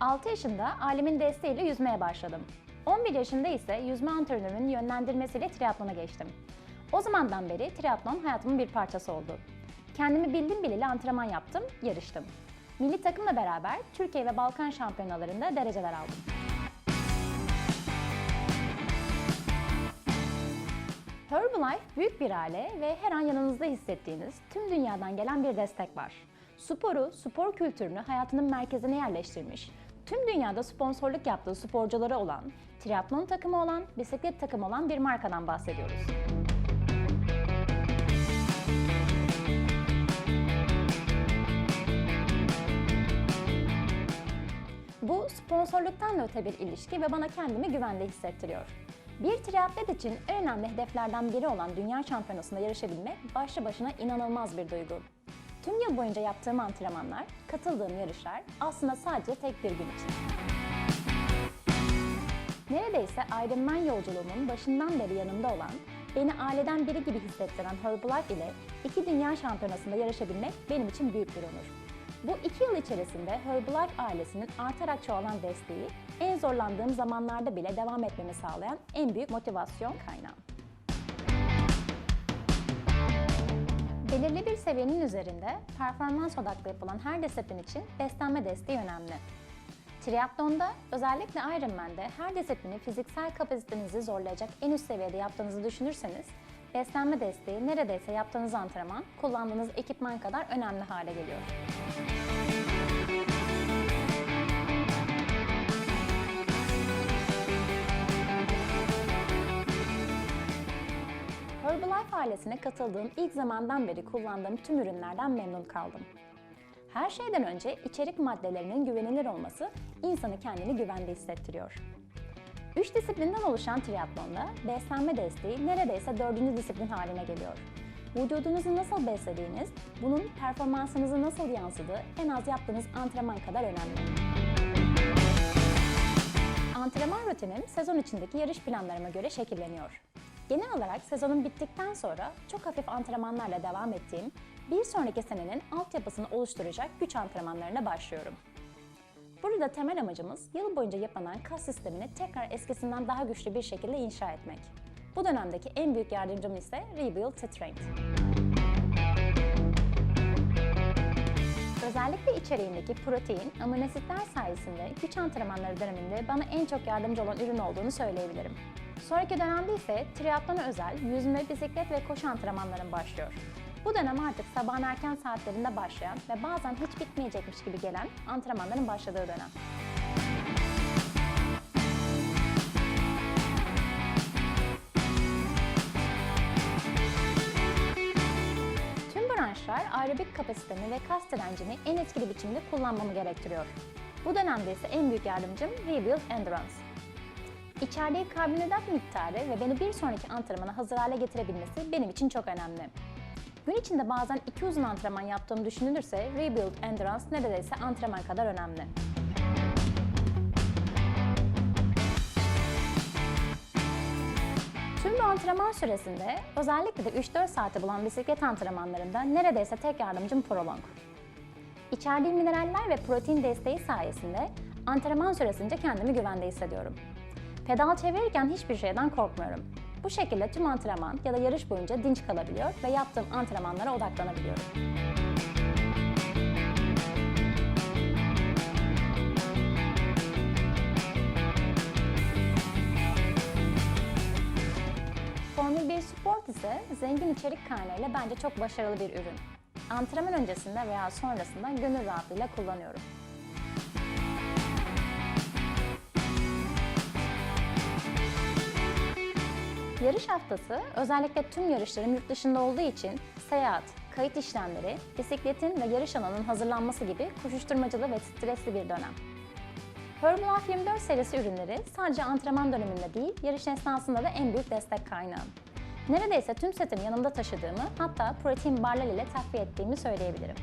6 yaşında ailemin desteğiyle yüzmeye başladım. 11 yaşında ise yüzme antrenörünün yönlendirmesiyle triatlona geçtim. O zamandan beri triatlon hayatımın bir parçası oldu. Kendimi bildim bileli antrenman yaptım, yarıştım. Milli takımla beraber Türkiye ve Balkan şampiyonalarında dereceler aldım. Herbalife büyük bir aile ve her an yanınızda hissettiğiniz tüm dünyadan gelen bir destek var. Sporu, spor kültürünü hayatının merkezine yerleştirmiş, tüm dünyada sponsorluk yaptığı sporcuları olan, triatlon takımı olan, bisiklet takımı olan bir markadan bahsediyoruz. Sponsorluktan da öte bir ilişki ve bana kendimi güvende hissettiriyor. Bir triatlet için en önemli hedeflerden biri olan dünya şampiyonasında yarışabilmek başlı başına inanılmaz bir duygu. Tüm yıl boyunca yaptığım antrenmanlar, katıldığım yarışlar aslında sadece tek bir gün için. Neredeyse Ironman yolculuğumun başından beri yanımda olan, beni aileden biri gibi hissettiren Herbalife ile iki dünya şampiyonasında yarışabilmek benim için büyük bir onur. Bu iki yıl içerisinde Herbalife ailesinin artarak çoğalan desteği, en zorlandığım zamanlarda bile devam etmemi sağlayan en büyük motivasyon kaynağım. Belirli bir seviyenin üzerinde performans odaklı yapılan her disiplin için beslenme desteği önemli. Triatlonda, özellikle Ironman'de her disiplini fiziksel kapasitenizi zorlayacak en üst seviyede yaptığınızı düşünürseniz, beslenme desteği neredeyse yaptığınız antrenman, kullandığınız ekipman kadar önemli hale geliyor. Herbalife ailesine katıldığım ilk zamandan beri kullandığım tüm ürünlerden memnun kaldım. Her şeyden önce içerik maddelerinin güvenilir olması insanı kendini güvende hissettiriyor. Üç disiplinden oluşan triatlonda beslenme desteği neredeyse dördüncü disiplin haline geliyor. Vücudunuzu nasıl beslediğiniz, bunun performansınızı nasıl yansıdığı en az yaptığınız antrenman kadar önemli. Antrenman rutinim sezon içindeki yarış planlarıma göre şekilleniyor. Genel olarak sezonun bittikten sonra çok hafif antrenmanlarla devam ettiğim bir sonraki senenin altyapısını oluşturacak güç antrenmanlarına başlıyorum. Burada temel amacımız yıl boyunca yapılan kas sistemini tekrar eskisinden daha güçlü bir şekilde inşa etmek. Bu dönemdeki en büyük yardımcım ise Rebuild Strength. Özellikle içeriğindeki protein, amino asitler sayesinde güç antrenmanları döneminde bana en çok yardımcı olan ürün olduğunu söyleyebilirim. Sonraki dönemde ise triatlona özel yüzme, bisiklet ve koşu antrenmanlarım başlıyor. Bu dönem artık sabahın erken saatlerinde başlayan ve bazen hiç bitmeyecekmiş gibi gelen antrenmanların başladığı dönem. Tüm branşlar aerobik kapasitemi ve kas direncimi en etkili biçimde kullanmamı gerektiriyor. Bu dönemde ise en büyük yardımcım Rebuild Endurance. İçerdiği karbonhidrat miktarı ve beni bir sonraki antrenmana hazır hale getirebilmesi benim için çok önemli. Gün içinde bazen iki uzun antrenman yaptığım düşünülürse Rebuild Endurance neredeyse antrenman kadar önemli. Tüm bu antrenman süresinde özellikle de 3-4 saati bulan bisiklet antrenmanlarında neredeyse tek yardımcım Prolong. İçerdiği mineraller ve protein desteği sayesinde antrenman süresince kendimi güvende hissediyorum. Pedal çevirirken hiçbir şeyden korkmuyorum. Bu şekilde tüm antrenman ya da yarış boyunca dinç kalabiliyor ve yaptığım antrenmanlara odaklanabiliyorum. Formül 1 Sport ise zengin içerik kaynağıyla bence çok başarılı bir ürün. Antrenman öncesinde veya sonrasında gönül rahatlığıyla kullanıyorum. Yarış haftası özellikle tüm yarışlarım yurt dışında olduğu için seyahat, kayıt işlemleri, bisikletin ve yarış alanının hazırlanması gibi koşuşturmacalı ve stresli bir dönem. Herbalife 24 serisi ürünleri sadece antrenman döneminde değil, yarış esnasında da en büyük destek kaynağım. Neredeyse tüm setimi yanımda taşıdığımı, hatta protein barlar ile takviye ettiğimi söyleyebilirim.